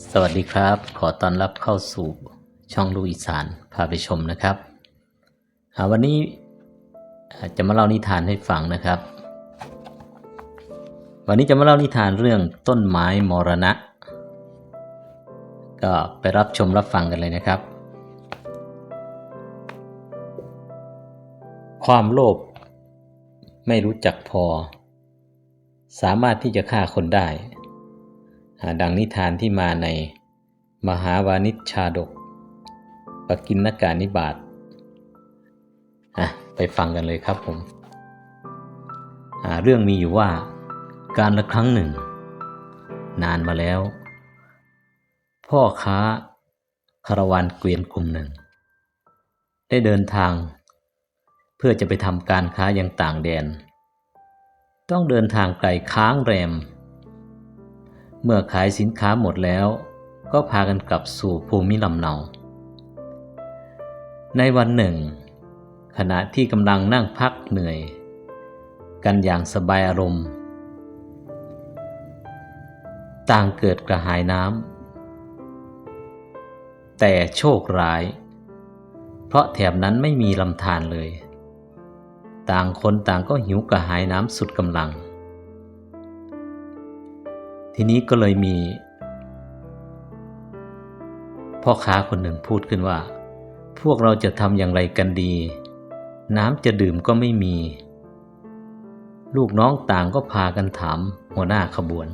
สวัสดีครับ ขอต้อนรับเข้าสู่ช่องลูกอีสานพาไปชมนะครับ วันนี้จะมาเล่านิทานให้ฟังนะครับ วันนี้จะมาเล่านิทานเรื่องต้นไม้มรณะ ก็ไปรับชมรับฟังกันเลยนะครับ ความโลภไม่รู้จักพอ สามารถที่จะฆ่าคนได้ ดังนิทานที่มาในมหาวานิชชาดก ปกินนกานิบาตอะไปฟังกันเลยครับผมเรื่องมีอยู่ว่าการละครั้งหนึ่ง นานมาแล้ว พ่อค้าคารวานเกวียนกลุ่มหนึ่ง ได้เดินทาง เพื่อจะไปทำการค้ายังต่างแดน ต้องเดินทางไกลค้างแรม เมื่อขายสินค้าหมดแล้ว ก็พากันกลับสู่ภูมิลำเนา ในวันหนึ่ง ขณะที่กำลังนั่งพักเหนื่อย กันอย่างสบายอารมณ์ ต่างเกิดกระหายน้ำแต่โชคร้าย เพราะแถบนั้นไม่มีลำธารเลย ต่างคนต่างก็หิวกระหายน้ำสุดกำลัง ทีนี้ก็เลยมี พ่อค้าคนหนึ่งพูดขึ้นว่า พวกเราจะทำอย่างไรกันดี น้ำจะดื่มก็ไม่มี ลูกน้องต่างก็พากันถามหัวหน้าขบวน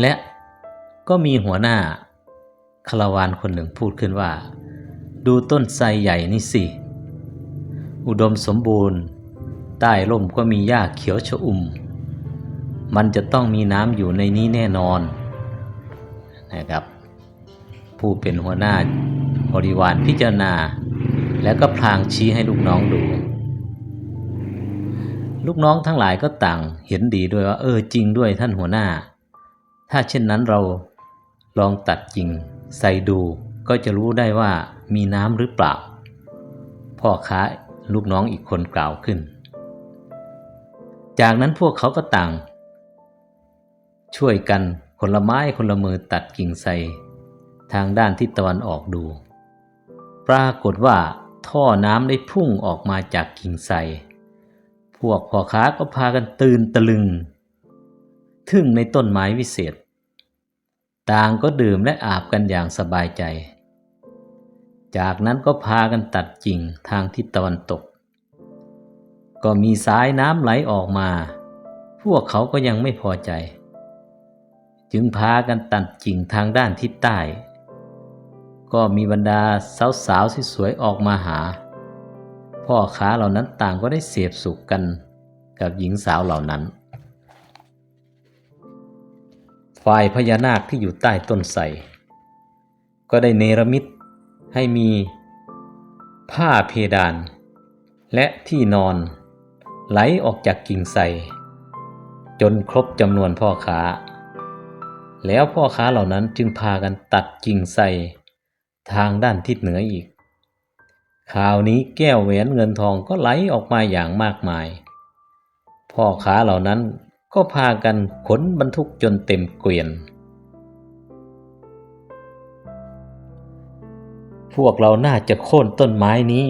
และก็มีหัวหน้าคาราวานคนหนึ่งพูดขึ้นว่า ดูต้นไทรใหญ่นี่สิ อุดมสมบูรณ์ ใต้ร่มก็มีหญ้าเขียวชอุ่ม มันจะต้องมีน้ำอยู่ในนี้แน่นอนนะครับ ผู้เป็นหัวหน้าบริวารพิจารณา แล้วก็พลางชี้ให้ลูกน้องดู ลูกน้องทั้งหลายก็ต่างเห็นดีด้วยว่า เออจริงด้วยท่านหัวหน้า ถ้าเช่นนั้นเราลองตัดจริงใส่ดูก็จะรู้ได้ว่ามีน้ำหรือเปล่า พ่อค้าลูกน้องอีกคนกล่าวขึ้น จากนั้นพวกเขาก็ต่าง ช่วยกันคนละไม้คนละมือตัดกิ่งไทรทางด้านทิศตะวันออกดู ปรากฏว่าท่อน้ำได้พุ่งออกมาจากกิ่งไทรพวกพ่อค้าก็พากันตื่นตะลึง ทึ่งในต้นไม้วิเศษ ต่างก็ดื่มและอาบกันอย่างสบายใจ จากนั้นก็พากันตัดกิ่งทางทิศตะวันตก ก็มีสายน้ำไหลออกมา พวกเขาก็ยังไม่พอใจ จึงพากันตัดกิ่งทางด้านทิศใต้ ก็มีบรรดาสาวๆสวยออกมาหา พ่อค้าเหล่านั้นต่างก็ได้เสพสุขกันกับหญิงสาวเหล่านั้นฝ่ายพญานาคที่อยู่ใต้ต้นไทรก็ได้เนรมิตให้มีผ้าเพดาน และที่นอน ไหลออกจากกิ่งไทรจนครบจำนวนพ่อค้า แล้วพ่อค้าเหล่านั้นจึงพากันตัดกิ่งไทรทางด้านทิศเหนืออีกคราวนี้แก้วแหวนเงินทองก็ไหลออกมาอย่างมากมาย พ่อค้าเหล่านั้นก็พากันขนบรรทุกจนเต็มเกวียน พวกเราน่าจะโค่นต้นไม้นี้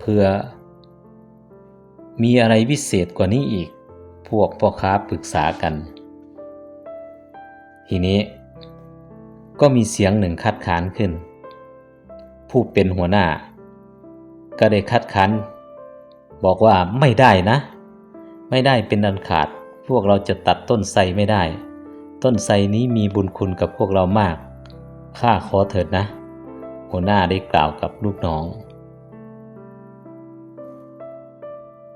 เพื่อ มีอะไรวิเศษกว่านี้อีก พวกพ่อค้าปรึกษากัน ทีนี้ก็มีเสียงหนึ่งคัดค้านขึ้น ผู้เป็นหัวหน้า ก็ได้คัดค้านบอกว่าไม่ได้นะ ไม่ได้เป็นอันขาด พวกเราจะตัดต้นไทรไม่ได้ ต้นไทรนี้มีบุญคุณกับพวกเรามาก ข้าขอเถิดนะ หัวหน้าได้กล่าวกับลูกน้อง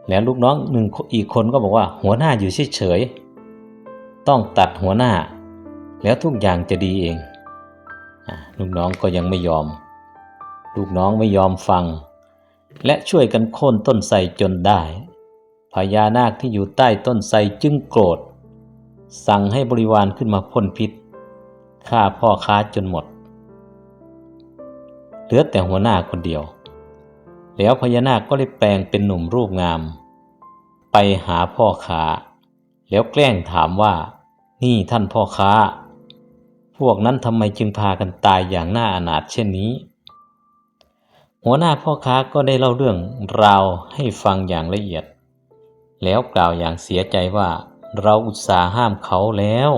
แล้วลูกน้องหนึ่งอีกคนก็บอกว่าหัวหน้าอยู่เฉยๆต้องตัดหัวหน้า แล้วทุกอย่างจะดีเองลูกน้องก็ยังไม่ยอม ลูกน้องไม่ยอมฟัง และช่วยกันโค่นต้นไทรจนได้พญานาคที่อยู่ใต้ต้นไทรจึงโกรธ สั่งให้บริวารขึ้นมาพ่นพิษฆ่าพ่อค้าจนหมด เหลือแต่หัวหน้าคนเดียว แล้วพญานาคก็เลยแปลงเป็นหนุ่มรูปงาม ไปหาพ่อค้า แล้วแกล้งถามว่า นี่ท่านพ่อค้า พวกนั้นทำไมจึงพากันตายอย่างน่าอนาถเช่นนี้ หัวหน้าพ่อค้าก็ได้เล่าเรื่องราวให้ฟังอย่างละเอียด แล้วกล่าวอย่างเสียใจว่า เราอุตส่าห์ห้ามเขาแล้ว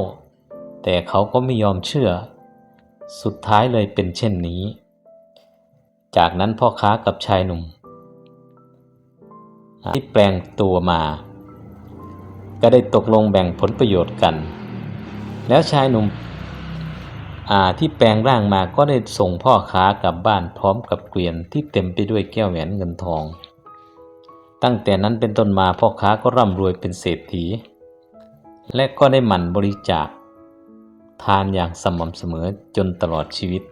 แต่เขาก็ไม่ยอมเชื่อ สุดท้ายเลยเป็นเช่นนี้ จากนั้นพ่อค้ากับชายหนุ่มที่แปลงตัวมา ก็ได้ตกลงแบ่งผลประโยชน์กัน แล้วชายหนุ่มที่แปลงร่างมาก็ได้ส่งพ่อค้ากลับบ้านพร้อมกับเกวียนที่เต็มไปด้วยแก้วแหวนเงินทอง ตั้งแต่นั้นเป็นต้นมาพ่อค้าก็ร่ำรวยเป็นเศรษฐี และก็ได้หมั่นบริจาคทานอย่างสม่ำเสมอจนตลอดชีวิต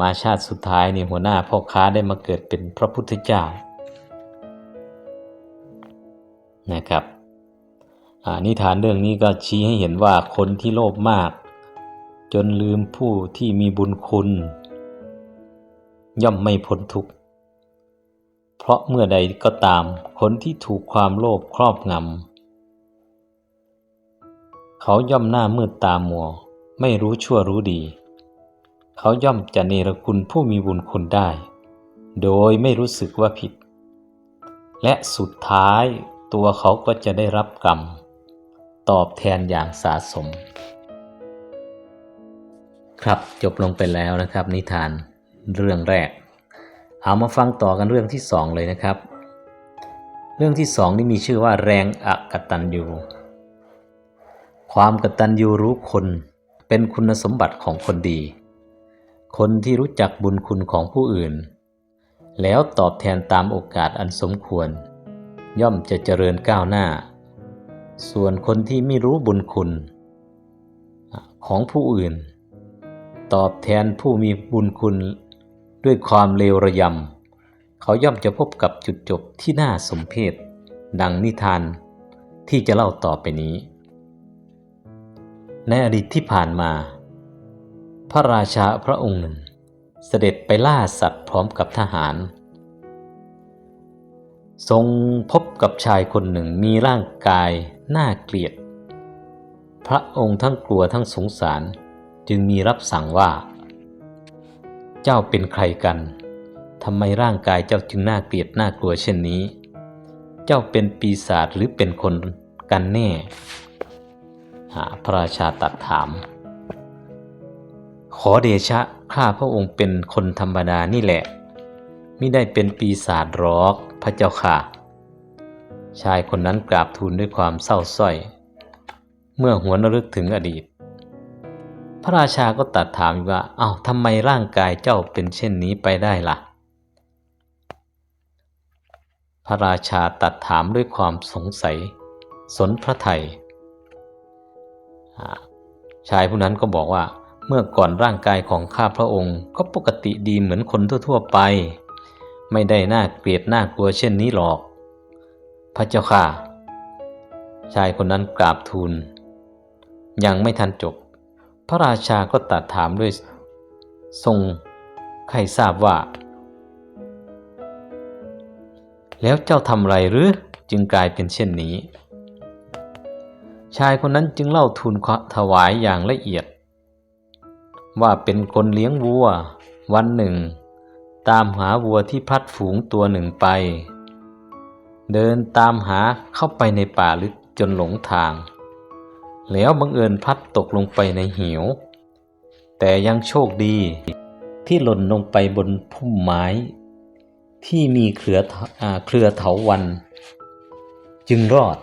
มาชาติสุดท้ายนี่หัวหน้าพ่อค้าได้มาเกิดเป็นพระพุทธเจ้านะครับนิทานเรื่องนี้ก็ชี้ให้เห็นว่าคนที่โลภมาก จนลืมผู้ที่มีบุญคุณ ย่อมไม่พ้นทุกข์เพราะเมื่อใดก็ตาม คนที่ถูกความโลภครอบงำเขาย่อมหน้ามืดตามัว ไม่รู้ชั่วรู้ดี เขาย่อมจะเนรคุณผู้มีบุญคุณได้ โดยไม่รู้สึกว่าผิด และสุดท้ายตัวเขาก็จะได้รับกรรม ตอบแทนอย่างสาสม ครับจบลงไปแล้วนะครับ นิทานเรื่องแรก เอามาฟังต่อกันเรื่องที่สองเลยนะครับ เรื่องที่สองนี่มีชื่อว่าแรงอกตัญญูความกตัญญูรู้คนเป็นคุณสมบัติของคนดี คนที่รู้จักบุญคุณของผู้อื่น แล้วตอบแทนตามโอกาสอันสมควร ย่อมจะเจริญก้าวหน้า ส่วนคนที่ไม่รู้บุญคุณ ของผู้อื่น ตอบแทนผู้มีบุญคุณด้วยความเลวระยำ เขาย่อมจะพบกับจุดจบที่น่าสมเพชดังนิทานที่จะเล่าต่อไปนี้ ในอดีตที่ผ่านมา พระราชาพระองค์หนึ่ง เสด็จไปล่าสัตว์พร้อมกับทหาร ทรงพบกับชายคนหนึ่งมีร่างกายน่าเกลียด พระองค์ทั้งกลัวทั้งสงสารจึงมีรับสั่งว่า เจ้าเป็นใครกันทำไมร่างกายเจ้าจึงน่าเกลียดน่ากลัวเช่นนี้ เจ้าเป็นปีศาจหรือเป็นคนกันแน่ หาพระราชาตัดถาม ขอเดชะข้าพระองค์เป็นคนธรรมดานี่แหละไม่ได้เป็นปีศาจหรอกพระเจ้าค่ะ ชายคนนั้นกราบทูลด้วยความเศร้าส้อย เมื่อหวนระลึกถึงอดีต พระราชาก็ตรัดถามว่า เอา้าทำไมร่างกายเจ้าเป็นเช่นนี้ไปได้ล่ะ พระราชาตรัดถามด้วยความสงสัย สนพระไทย ชายผู้นั้นก็บอกว่า เมื่อก่อนร่างกายของข้าพระองค์ก็ปกติดีเหมือนคนทั่ว ๆ ไป ไม่ได้น่าเกลียดน่ากลัวเช่นนี้หรอก พระเจ้าค่ะ ชายคนนั้นกราบทูล ยังไม่ทันจบ พระราชาก็ตรัดถามด้วยทรงใครทราบว่า แล้วเจ้าทำไรหรือจึงกลายเป็นเช่นนี้ ชายคนนั้นจึงเล่าทูลถวายอย่างละเอียด ว่าเป็นคนเลี้ยงวัว วันหนึ่ง ตามหาวัวที่พลัดฝูงตัวหนึ่งไป เดินตามหาเข้าไปในป่าลึกจนหลงทาง แล้วบังเอิญพลัดตกลงไปในเหวแต่ยังโชคดีที่หล่นลงไปบนพุ่มไม้ ที่มีเครือเครือเถาวัน จึงรอด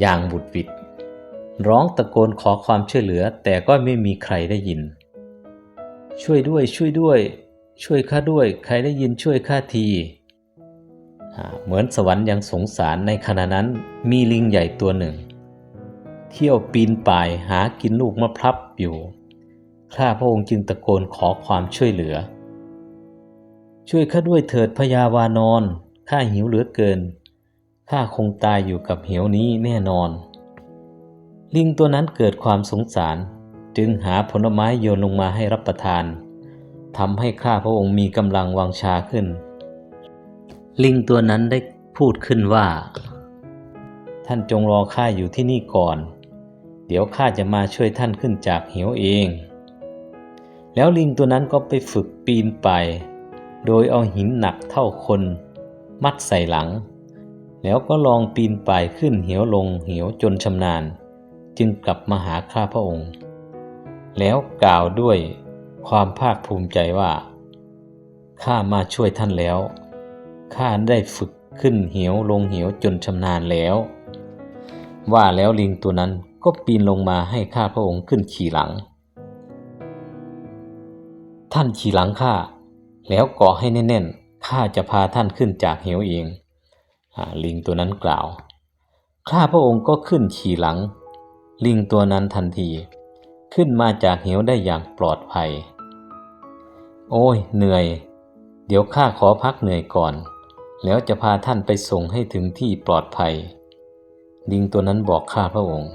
อย่างบุดบิด ร้องตะโกนขอความช่วยเหลือ แต่ก็ไม่มีใครได้ยิน ช่วยด้วยช่วยด้วย ช่วยข้าด้วย ใครได้ยินช่วยข้าที เหมือนสวรรค์ยังสงสารในขณะนั้นมีลิงใหญ่ตัวหนึ่ง เที่ยวปีนป่ายหากินลูกมะพร้าวอยู่ ข้าพระองค์จึงตะโกนขอความช่วยเหลือ ช่วยข้าด้วยเถิดพญาวานอนข้าหิวเหลือเกินข้าคงตายอยู่กับเหวนี้แน่นอน ลิงตัวนั้นเกิดความสงสาร จึงหาผลไม้โยนลงมาให้รับประทานทำให้ข้าพระองค์มีกำลังวังชาขึ้น ลิงตัวนั้นได้พูดขึ้นว่า ท่านจงรอข้าอยู่ที่นี่ก่อน เดี๋ยวข้าจะมาช่วยท่านขึ้นจากเหวเอง แล้วลิงตัวนั้นก็ไปฝึกปีนไป โดยเอาหินหนักเท่าคน มัดใส่หลัง แล้วก็ลองปีนไปขึ้นเหวลงเหวจนชำนาญ จึงกลับมาหาข้าพระองค์ แล้วกล่าวด้วยความภาคภูมิใจว่าข้ามาช่วยท่านแล้วข้าได้ฝึกขึ้นเหวลงเหวจนชำนาญแล้ว ว่าแล้วลิงตัวนั้นก็ปีนลงมาให้ข้าพระองค์ขึ้นขี่หลัง ท่านขี่หลังข้าแล้วเกาะให้แน่นๆข้าจะพาท่านขึ้นจากเหวเองอลิงตัวนั้นกล่าว ข้าพระองค์ก็ขึ้นขี่หลัง ลิงตัวนั้นทันที ขึ้นมาจากเหวได้อย่างปลอดภัย โอ้ย เหนื่อย เดี๋ยวข้าขอพักเหนื่อยก่อน แล้วจะพาท่านไปส่งให้ถึงที่ปลอดภัย ลิงตัวนั้นบอกข้าพระองค์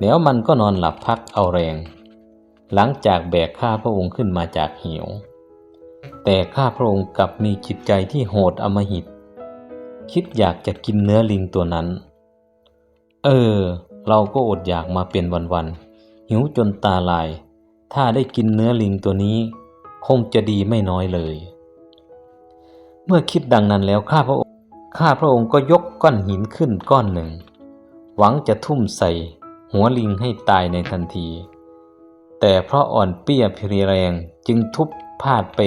แล้วมันก็นอนหลับพักเอาแรง หลังจากแบกข้าพระองค์ขึ้นมาจากเหว แต่ข้าพระองค์กลับมีจิตใจที่โหดอำมหิต คิดอยากจะกินเนื้อลิงตัวนั้น เออ เราก็อดอยากมาเป็นวันๆ หิวจนตาลาย ถ้าได้กินเนื้อลิงตัวนี้ คงจะดีไม่น้อยเลย เมื่อคิดดังนั้นแล้วข้าพระองค์ข้าพระองค์ก็ยกก้อนหินขึ้นก้อนหนึ่ง หวังจะทุ่มใส่ หัวลิงให้ตายในทันที แต่เพราะอ่อนเปี้ยเพรียแรงจึงทุบพลาดไป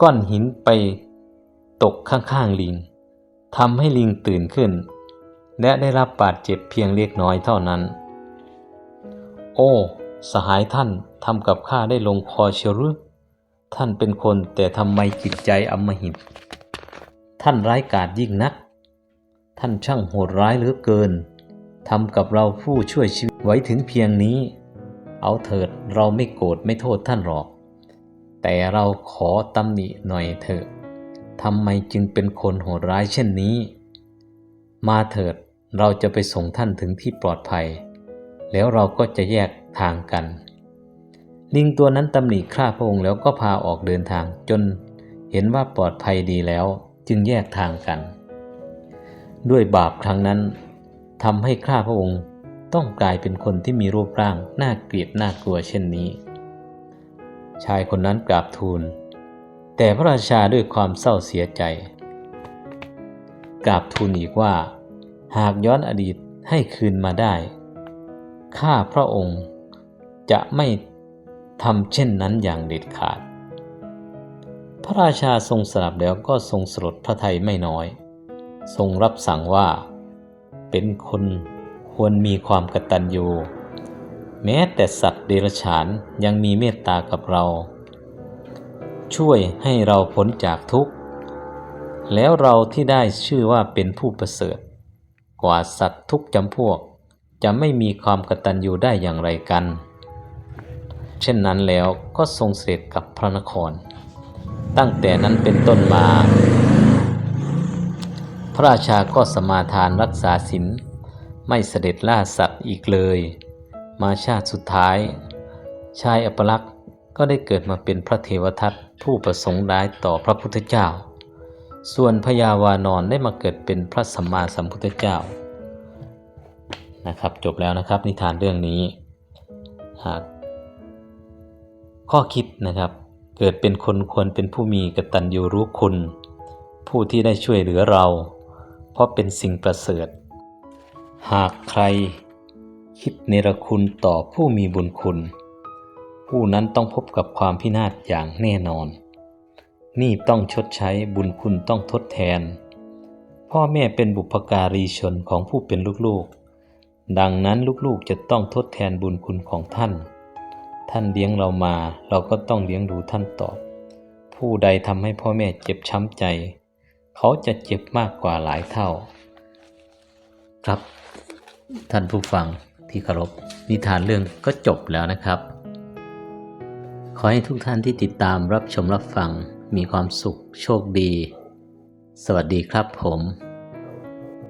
ก้อนหินไปตกข้างๆลิงทำให้ลิงตื่นขึ้น และได้รับบาดเจ็บเพียงเล็กน้อยเท่านั้น โอ้ สหายท่านทำกับข้าได้ลงคอเชียวหรือท่านเป็นคนแต่ทำไมจิตใจอำมหิต ท่านร้ายกาจยิ่งนัก ท่านช่างโหดร้ายเหลือเกินทำกับเราผู้ช่วยชีวิตไว้ถึงเพียงนี้ เอาเถิดเราไม่โกรธไม่โทษท่านหรอก แต่เราขอตำหนิหน่อยเถอะทำไมจึงเป็นคนโหดร้ายเช่นนี้ มาเถิด เราจะไปส่งท่านถึงที่ปลอดภัย แล้วเราก็จะแยกทางกัน ลิงตัวนั้นตำหนิข้าพระองค์แล้วก็พาออกเดินทางจนเห็นว่าปลอดภัยดีแล้วจึงแยกทางกัน ด้วยบาปครั้งนั้นทำให้ข้าพระองค์ต้องกลายเป็นคนที่มีรูปร่างน่าเกลียดน่ากลัวเช่นนี้ ชายคนนั้นกราบทูล แต่พระราชาด้วยความเศร้าเสียใจ กราบทูลอีกว่า หากย้อนอดีตให้คืนมาได้ ข้าพระองค์จะไม่ทำเช่นนั้นอย่างเด็ดขาด พระราชาทรงสลับแล้วก็ทรงสลดพระทัยไม่น้อย ทรงรับสั่งว่า เป็นคนควรมีความกตัญญูแม้แต่สัตว์เดรัจฉานยังมีเมตตากับเรา ช่วยให้เราพ้นจากทุกข์ แล้วเราที่ได้ชื่อว่าเป็นผู้ประเสริฐ กว่าสัตว์ทุกจำพวก จะไม่มีความกตัญญูได้อย่างไรกัน เช่นนั้นแล้วก็ทรงเสด็จกับพระนคร ตั้งแต่นั้นเป็นต้นมา พระราชาก็สมาทานรักษาศีลไม่เสด็จล่าสัตว์อีกเลย มาชาติสุดท้าย ชายอัปลักษณ์ก็ได้เกิดมาเป็นพระเทวทัตผู้ประสงค์ร้ายต่อพระพุทธเจ้า ส่วนพญาวานอนได้มาเกิดเป็นพระสัมมาสัมพุทธเจ้านะครับ จบแล้วนะครับนิทานเรื่องนี้หากข้อคิดนะครับ เกิดเป็นคนควรเป็นผู้มีกตัญญูรู้คุณ ผู้ที่ได้ช่วยเหลือเรา เพราะเป็นสิ่งประเสริฐ หากใครคิดเนรคุณต่อผู้มีบุญคุณ ผู้นั้นต้องพบกับความพินาศอย่างแน่นอน นี่ต้องชดใช้บุญคุณต้องทดแทน พ่อแม่เป็นบุพการีชนของผู้เป็นลูกๆ ดังนั้นลูกๆจะต้องทดแทนบุญคุณของท่าน ท่านเลี้ยงเรามาเราก็ต้องเลี้ยงดูท่านตอบ ผู้ใดทำให้พ่อแม่เจ็บช้ำใจ เขาจะเจ็บมากกว่าหลายเท่า ครับ ท่านผู้ฟังที่เคารพนิทานเรื่องก็จบแล้วนะครับ ขอให้ทุกท่านที่ติดตามรับชมรับฟัง มีความสุขโชคดี สวัสดีครับผม